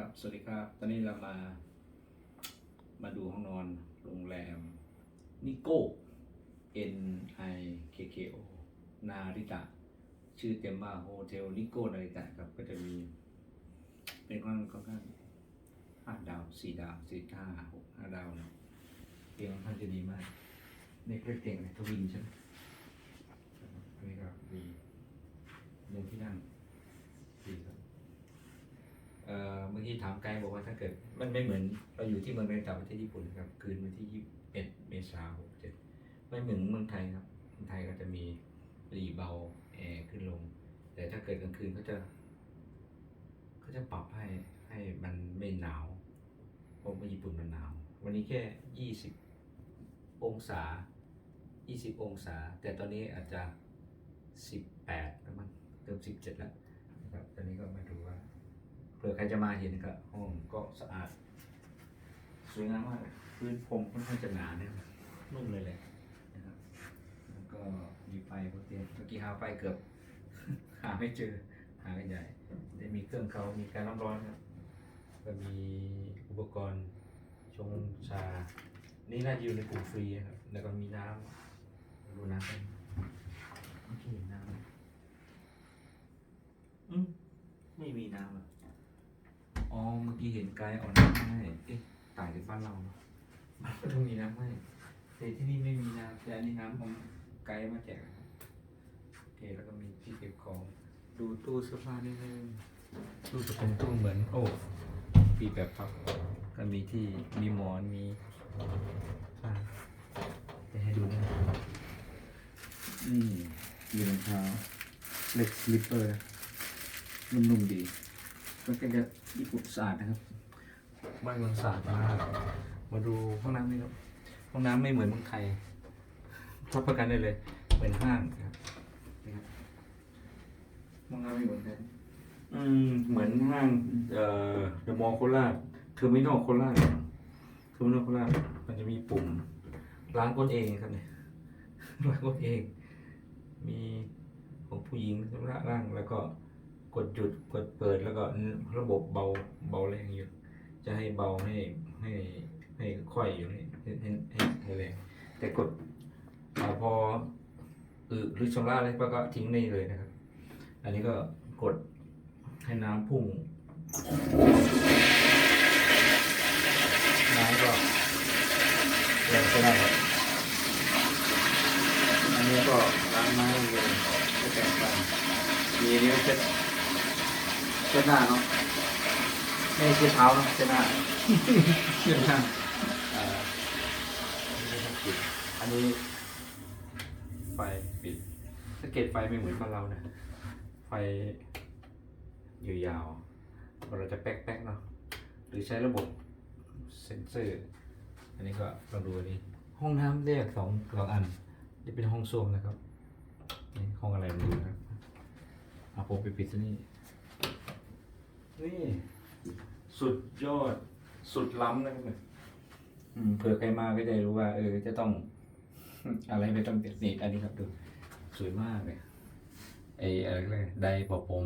ครับ สวัสดีครับ ตอนนี้เรามา มาดูห้องนอนโรงแรมนิโก้ N I K K O นาริตะ ชื่อเต็มว่าโฮเทลนิโก้นาริตะครับ ก็จะมี เป็นค่อนค่อนข้างห้าดาวสี่ดาวสี่ห้าหกห้าดาวนะเตียงค่อนข้างจะดีมากในเรียกเตียงอะไรทวินใช่ไหมอันนี้ก็ดีเรื่องที่นั่งดีครับ เอ่อเมื่อกี้ถามไกด์บอกว่าถ้าเกิด มันไม่เหมือนเราอยู่ที่เมืองในต่างประเทศญี่ปุ่นครับ คืนวันที่ยี่สิบเอ็ดเมษายนหกเจ็ดไม่เหมือนเมืองไทยครับเมืองไทยก็จะมีรีเบาแอร์ขึ้นลง แต่ถ้าเกิดกลางคืนเขาจะเขาจะปรับให้ให้มันไม่หนาวเพราะว่าญี่ปุ่นมันหนาว วันนี้แค่ยี่สิบองศายี่สิบองศา แต่ตอนนี้อาจจะสิบแปดแล้วมันเกือบสิบเจ็ดแล้วนะครับตอนนี้ก็มาดูว่าเผื่อใครจะมาเห็นก็ห้องก็สะอาด สวยงามมากพื้นพรมค่อนข้างจะหนาเนี่ยนุ่มเลยแหละนะครับแล้วก็มีไฟพอเตียงเมื่อกี้หาไฟเกือบ หาไม่เจอ หากันใหญ่ได้มีเครื่องเขามีการน้ำร้อนครับก็มีอุปกรณ์ชงชา นี่น่าจะอยู่ในกลุ่มฟรีครับ แล้วก็มีน้ำดูน้ำกันโอเคน้ำอืมไม่มีน้ำอะ เมื่อกี้เห็นไกด์เอาน้ำให้เอ๊ะต่างจากบ้านเราเนอะบ้านเราต้องมีน้ำให้แต่ที่นี่ไม่มีน้ำแต่อันนี้น้ำของไกด์มาแจกนะครับโอเคแล้วก็มีที่เก็บของ ดูตู้เสื้อผ้านิดนึงตู้จะเป็นตู้เหมือน โอ้ปีแบบพับก็มีที่มีหมอนมีผ้าจะให้ดูนะนี่มีรองเท้าเล็กสลิปเปอร์นะนุ่มๆดี มันก็จะญี่ปุ่นสะอาดนะครับ บ้านเมืองสะอาดมากมาดูห้องน้ำนี่ครับ ห้องน้ำไม่เหมือนเมืองไทยรับประกันได้เลย เหมือนห้างครับนี่ครับห้องน้ำไม่เหมือนกันอืมเหมือนห้างเอ่อเดอะมอลล์โคราชเทอร์มินอลโคราชเทอร์มินอลโคราชมันจะมีปุ่มล้างก้นเองครับเนี่ยล้างก้นเอง มีของผู้หญิงสำหรับร่างแล้วก็ กดหยุดกดเปิดแล้วก็ระบบเบาเบาแรงอยู่ จะให้เบาให้ให้ให้ค่อยอยู่ให้ให้ให้แรงแต่กดอพออึหรือชำระอะไรก็ทิ้งนี่เลยนะครับ อันนี้ก็กดให้น้ำพุ่งน้ำก็แรงก็ได้ครับอันนี้ก็ล้างไม้เลยก็แต่งมีอันนี้ก็เช็ด ช็ดหน้าเนาะไม่ใช่เช็ดเท้าเนาะเช็ดหน้าเช็ดหน้าอ่าอันนี้ไฟปิดสังเกตไฟไม่เหมือนบ้านเรานะไฟยาวๆเราจะแป๊กๆเนาะหรือใช้ระบบเซ็นเซอร์ อันนี้ก็ลองดูอันนี้ห้องน้ำแยกสองสองอันจะเป็นห้องส้วมนะครับนี่ห้องอะไรไม่รู้นะครับเอาผมไปปิดที่นี่ นี่สุดยอด สุดล้ำนะครับเนี่ยอืมเผื่อใครมาก็จะรู้ว่า เออ จะต้อง อะไรไม่ต้องเปลี่ยนนี่อันนี้ครับดู สวยมากเลยไอ้อะไรก็เลยไดร์ปะผม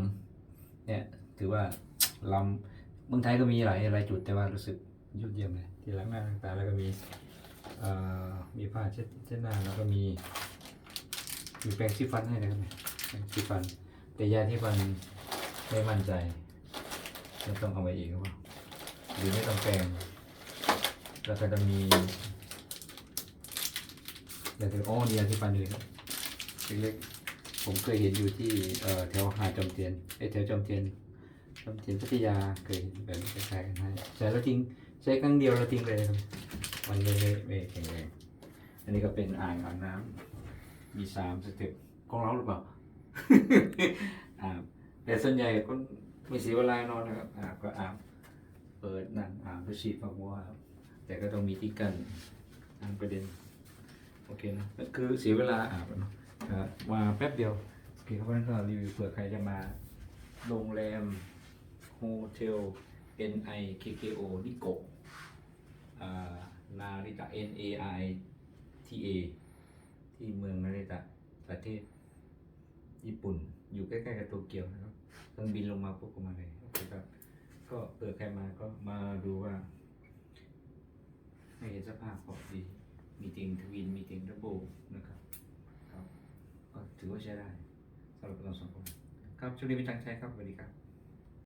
เนี่ย ถือว่าล้ำเมืองไทยก็มีหลายหลายจุดแต่ว่ารู้สึกยอดเยี่ยมเลยที่ล้างหน้าต่างๆแล้วก็มีเอ่อมีผ้าเช็ดเช็ดหน้าแล้วก็มีมีแปรงสีฟันให้นะครับเนี่ยแปรงสีฟัน แต่ยาที่ฟันไม่มั่นใจ จะต้องเอาไปเองหรือเปล่าหรือไม่ต้องแปลงแล้วก็จะมีเดี๋ยวถึงอ้อเดียที่ปันเลยครับเล็กๆผมเคยเห็นอยู่ที่แถวหาดจอมเทียนเอ้แถวจอมเทียนจอมเทียนพัทยาเคยเห็นแบบนี้คล้ายๆกันให้ใช้แล้วทิ้งใช้ครั้งเดียวแล้วทิ้งเลยครับมันไม่ไม่แข็งแรงอันนี้ก็เป็นอ่างอาบน้ำมีสามสเต็ปของเราหรือเปล่าอ่าแต่ส่วนใหญ่ก็ ไม่เสียเวลานอนนะครับอาบก็อาบเปิดนั่งอาบไปฉีดฝักบัวครับแต่ก็ต้องมีที่กั้นอันประเด็นโอเคนะก็คือเสียเวลาอาบอะเนะมาแป๊บเดียวโอเคครับวันนี้ก็รีวิวเผื่อใครจะมาโรงแรมโฮเทล N I K K O นิโกะนาริตะ N A I T A ที่เมืองนาริตะประเทศญี่ปุ่น อยู่ใกล้ ๆ กับโตเกียวนะครับ เครื่องบินลงมาปุ๊บก็มาเลยนะครับ ก็เปิดใครมาก็มาดูว่า ให้เห็นสภาพพอดี มีเตียงทวิน มีเตียงดับเบิลนะครับครับก็ถือว่าใช้ได้สำหรับเราสองคนครับช่วงนี้เป็นจังใช้ครับสวัสดีครับ